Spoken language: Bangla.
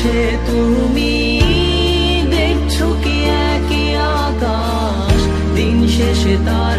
বসে তুমি দেখছ কি একই আকাশ? দিন শেষে তার